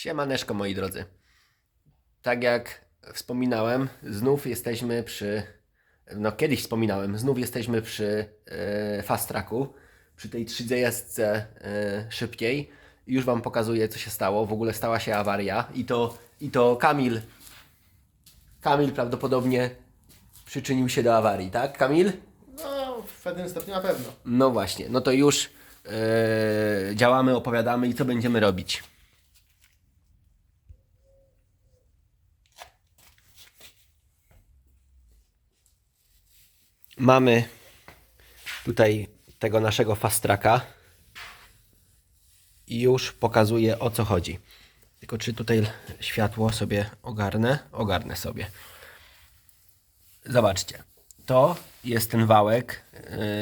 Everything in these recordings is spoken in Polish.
Siemaneczko moi drodzy. Tak jak wspominałem, znów jesteśmy przy, no kiedyś wspominałem, znów jesteśmy przy e, fast tracku, przy tej 30 e, szybkiej. Już Wam pokazuję co się stało. W ogóle stała się awaria i to, i to Kamil, Kamil prawdopodobnie przyczynił się do awarii, tak Kamil? No, w pewnym stopniu na pewno. No właśnie, no to już e, działamy, opowiadamy i co będziemy robić. Mamy tutaj tego naszego fast tracka i już pokazuję o co chodzi. Tylko czy tutaj światło sobie ogarnę? Ogarnę sobie. Zobaczcie. To jest ten wałek,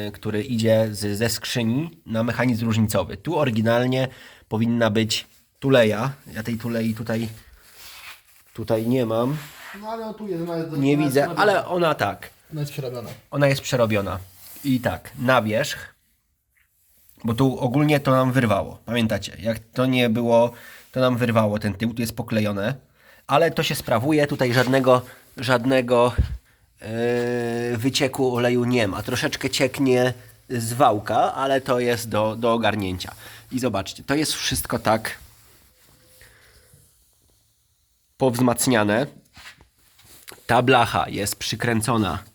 yy, który idzie z, ze skrzyni na mechanizm różnicowy. Tu oryginalnie powinna być tuleja. Ja tej tulei tutaj, tutaj nie mam. No ale tu jest, ona jest Nie widzę, ale ona tak. Ona jest przerobiona. Ona jest przerobiona. I tak, na wierzch, bo tu ogólnie to nam wyrwało. Pamiętacie, jak to nie było, to nam wyrwało ten tył, tu jest poklejone, ale to się sprawuje, tutaj żadnego, żadnego yy, wycieku oleju nie ma. Troszeczkę cieknie z wałka, ale to jest do, do ogarnięcia. I zobaczcie, to jest wszystko tak powzmacniane. Ta blacha jest przykręcona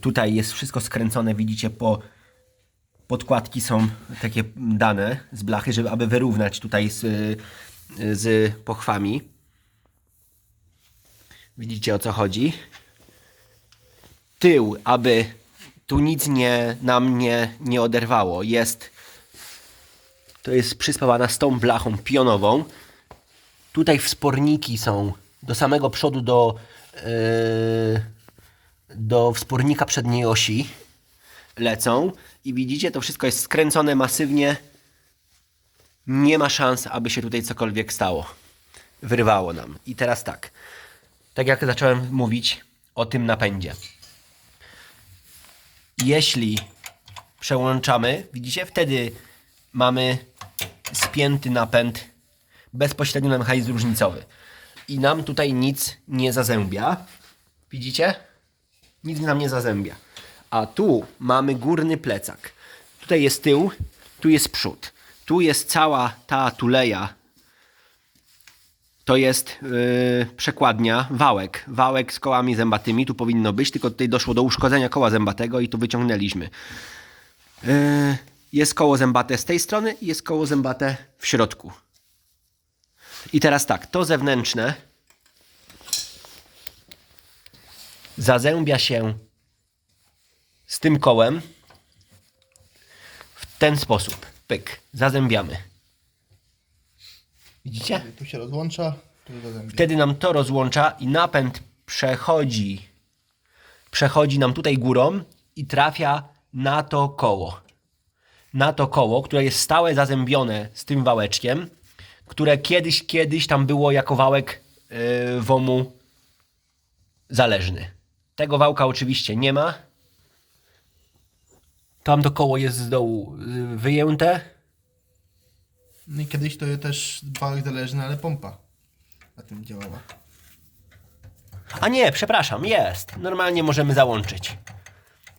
tutaj jest wszystko skręcone, widzicie, po podkładki są takie dane z blachy, żeby aby wyrównać tutaj z, yy, z pochwami. Widzicie o co chodzi. Tył, aby tu nic nie, nam nie, nie oderwało, jest to jest przyspawana z tą blachą pionową. Tutaj wsporniki są do samego przodu do yy, do wspornika przedniej osi lecą i widzicie, to wszystko jest skręcone masywnie. Nie ma szans, aby się tutaj cokolwiek stało. Wyrwało nam. I teraz tak. Tak jak zacząłem mówić o tym napędzie. Jeśli przełączamy, widzicie, wtedy mamy spięty napęd bezpośrednio na mechanizm różnicowy. I nam tutaj nic nie zazębia. Widzicie? Nic nam nie zazębia. A tu mamy górny plecak. Tutaj jest tył, tu jest przód. Tu jest cała ta tuleja. To jest yy, przekładnia, wałek. Wałek z kołami zębatymi. Tu powinno być, tylko tutaj doszło do uszkodzenia koła zębatego i tu wyciągnęliśmy. Yy, jest koło zębate z tej strony i jest koło zębate w środku. I teraz tak, to zewnętrzne zazębia się z tym kołem w ten sposób. Pyk, zazębiamy. Widzicie? Tu się rozłącza, tu zazębia. Wtedy nam to rozłącza i napęd przechodzi przechodzi nam tutaj górą i trafia na to koło. Na to koło, które jest stałe zazębione z tym wałeczkiem, które kiedyś, kiedyś tam było jako wałek yy, WOMU zależny. Tego wałka oczywiście nie ma. Tam to koło jest z dołu y, wyjęte. No i kiedyś to też wałek zależny, ale pompa na tym działała. A nie, przepraszam, jest. Normalnie możemy załączyć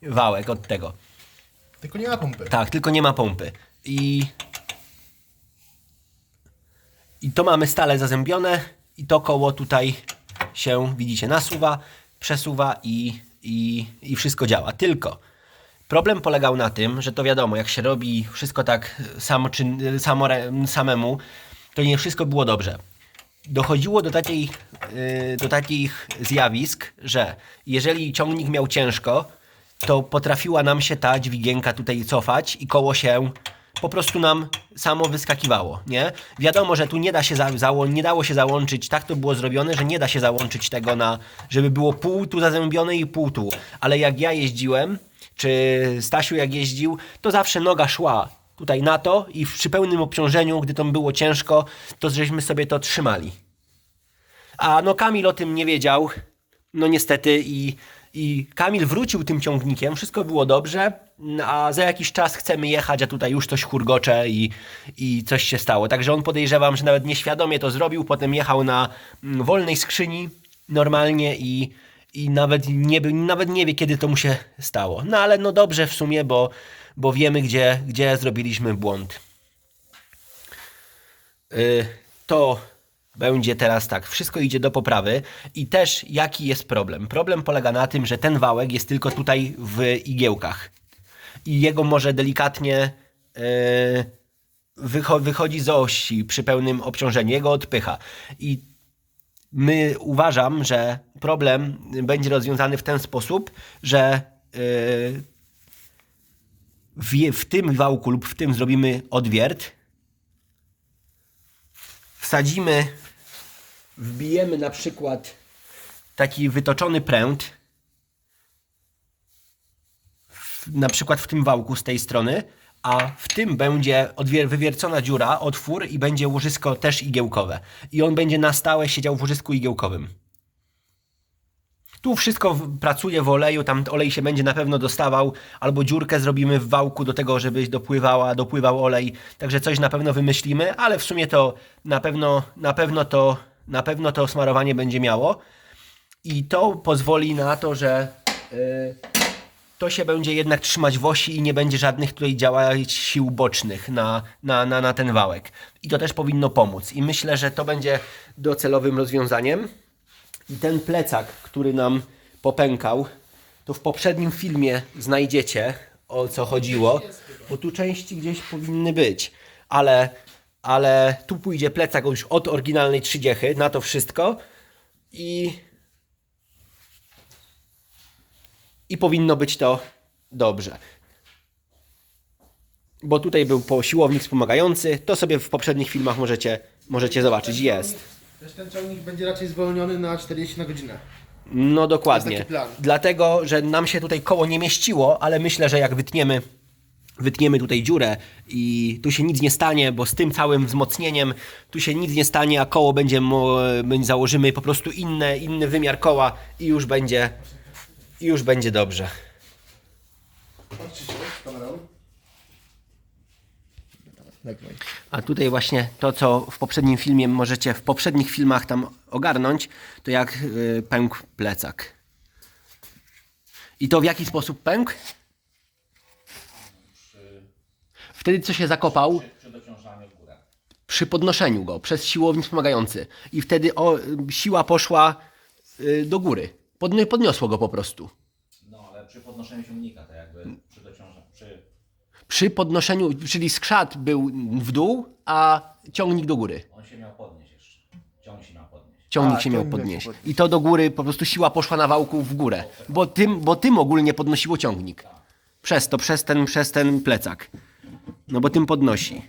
wałek od tego. Tylko nie ma pompy. Tak, tylko nie ma pompy. I, I to mamy stale zazębione i to koło tutaj się, widzicie, nasuwa, przesuwa i, i, i wszystko działa. Tylko problem polegał na tym, że to wiadomo, jak się robi wszystko tak samo, czy, samo, samemu, to nie wszystko było dobrze. Dochodziło do, takiej, yy, do takich zjawisk, że jeżeli ciągnik miał ciężko, to potrafiła nam się ta dźwigienka tutaj cofać i koło się po prostu nam samo wyskakiwało, nie? Wiadomo, że tu nie da się za, zało- nie dało się załączyć, tak to było zrobione, że nie da się załączyć tego na, żeby było pół tu zazębione i pół tu. Ale jak ja jeździłem, czy Stasiu jak jeździł, to zawsze noga szła tutaj na to i przy pełnym obciążeniu, gdy to było ciężko, to żeśmy sobie to trzymali. A no Kamil o tym nie wiedział, no niestety i, i Kamil wrócił tym ciągnikiem, wszystko było dobrze, a za jakiś czas chcemy jechać, a tutaj już coś hurgocze i, i coś się stało. Także on podejrzewam, że nawet nieświadomie to zrobił, potem jechał na mm, wolnej skrzyni normalnie i, i nawet, nie, nawet nie wie, kiedy to mu się stało. No ale no dobrze w sumie, bo, bo wiemy, gdzie, gdzie zrobiliśmy błąd. Y, to będzie teraz tak, wszystko idzie do poprawy i też jaki jest problem? Problem polega na tym, że ten wałek jest tylko tutaj w igiełkach. I jego może delikatnie y, wycho- wychodzi z osi przy pełnym obciążeniu, jego odpycha. I my uważam, że problem będzie rozwiązany w ten sposób, że y, w, w tym wałku lub w tym zrobimy odwiert, wsadzimy, wbijemy na przykład taki wytoczony pręt, na przykład w tym wałku z tej strony, a w tym będzie wywiercona dziura, otwór i będzie łożysko też igiełkowe. I on będzie na stałe siedział w łożysku igiełkowym. Tu wszystko pracuje w oleju, tam olej się będzie na pewno dostawał, albo dziurkę zrobimy w wałku do tego, żeby dopływała, dopływał olej. Także coś na pewno wymyślimy, ale w sumie to na pewno, na pewno to, na pewno to smarowanie będzie miało. I to pozwoli na to, że y, to się będzie jednak trzymać w osi i nie będzie żadnych tutaj działać sił bocznych na, na, na, na ten wałek. I to też powinno pomóc. I myślę, że to będzie docelowym rozwiązaniem. I ten plecak, który nam popękał, to w poprzednim filmie znajdziecie o co chodziło, bo tu części gdzieś powinny być, ale, ale tu pójdzie plecak już od oryginalnej 30 na to wszystko i i powinno być to dobrze. Bo tutaj był po siłownik wspomagający, to sobie w poprzednich filmach możecie, możecie zobaczyć, jest. Też ten ciągnik będzie raczej zwolniony na 40 na godzinę. No dokładnie. Dlatego, że nam się tutaj koło nie mieściło, ale myślę, że jak wytniemy, wytniemy tutaj dziurę i tu się nic nie stanie, bo z tym całym wzmocnieniem tu się nic nie stanie, a koło będzie, założymy po prostu inne, inny wymiar koła i już będzie, i już będzie dobrze. A tutaj właśnie to, co w poprzednim filmie możecie w poprzednich filmach tam ogarnąć, to jak y, pękł plecak. I to w jaki sposób pękł? Wtedy, co się zakopał, przy dociążaniu w górę. przy podnoszeniu go przez siłownik wspomagający. I wtedy o, siła poszła y, do góry. Podni- podniosło go po prostu. No ale przy podnoszeniu silnika, to jakby przy dociążaniu, przy... Przy podnoszeniu, czyli skrzat był w dół, a ciągnik do góry. On się miał podnieść jeszcze. Ciąg się miał podnieść. Ciągnik A, się miał ciągnik podnieść. podnieść. I to do góry, po prostu siła poszła na wałku w górę. Bo tym, bo tym ogólnie podnosiło ciągnik. Przez to, przez ten, przez ten plecak. No bo tym podnosi.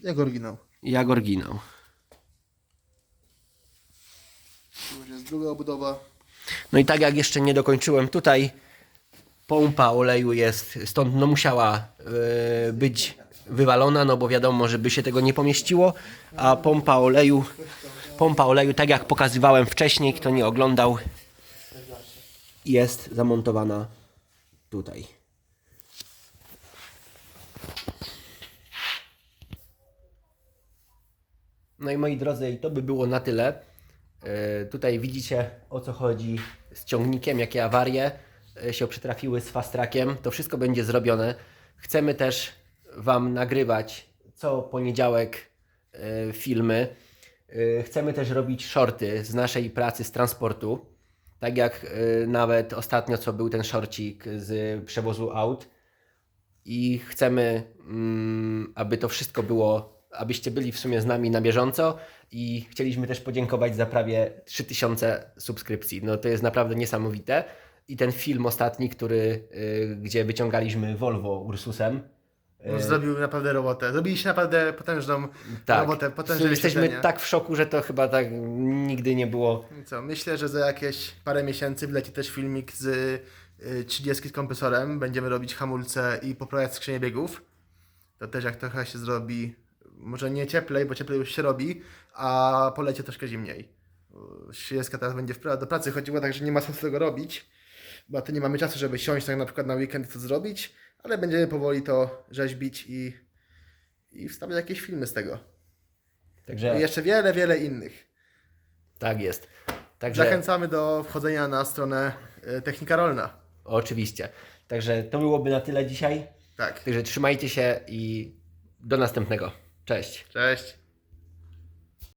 Jak oryginał. Jak oryginał. Tu jest druga obudowa. No i tak jak jeszcze nie dokończyłem tutaj, pompa oleju jest, stąd no musiała e, być wywalona, no bo wiadomo, żeby się tego nie pomieściło, a pompa oleju, pompa oleju, tak jak pokazywałem wcześniej, kto nie oglądał, jest zamontowana tutaj. No i moi drodzy, i to by było na tyle. E, Tutaj widzicie o co chodzi z ciągnikiem, jakie awarie e, się przytrafiły z fast trackiem. To wszystko będzie zrobione. Chcemy też Wam nagrywać co poniedziałek e, filmy. Chcemy też robić shorty z naszej pracy z transportu. Tak jak nawet ostatnio, co był ten shorcik z przewozu aut i chcemy, mm, aby to wszystko było, abyście byli w sumie z nami na bieżąco i chcieliśmy też podziękować za prawie 3000 subskrypcji. No to jest naprawdę niesamowite. I ten film ostatni, który, y, gdzie wyciągaliśmy Volvo Ursusem, On zrobił naprawdę robotę. Zrobiliście naprawdę potężną tak, robotę, potężne jesteśmy wyświetlenie. tak w szoku, że to chyba tak nigdy nie było. Co, myślę, że za jakieś parę miesięcy wleci też filmik z y, 30 z kompresorem. Będziemy robić hamulce i poprawiać skrzynię biegów. To też jak trochę się zrobi, może nie cieplej, bo cieplej już się robi, a polecie troszkę zimniej. 30 teraz będzie do pracy chodziła, także nie ma sensu tego robić. bo to nie mamy czasu, żeby siąść tak na przykład na weekend i to zrobić, ale będziemy powoli to rzeźbić i, i wstawiać jakieś filmy z tego. Także I jeszcze wiele, wiele innych. tak jest. Także Zachęcamy do wchodzenia na stronę e, Technika Rolna. oczywiście. Także to byłoby na tyle dzisiaj. Tak. Także trzymajcie się i do następnego. Cześć. Cześć.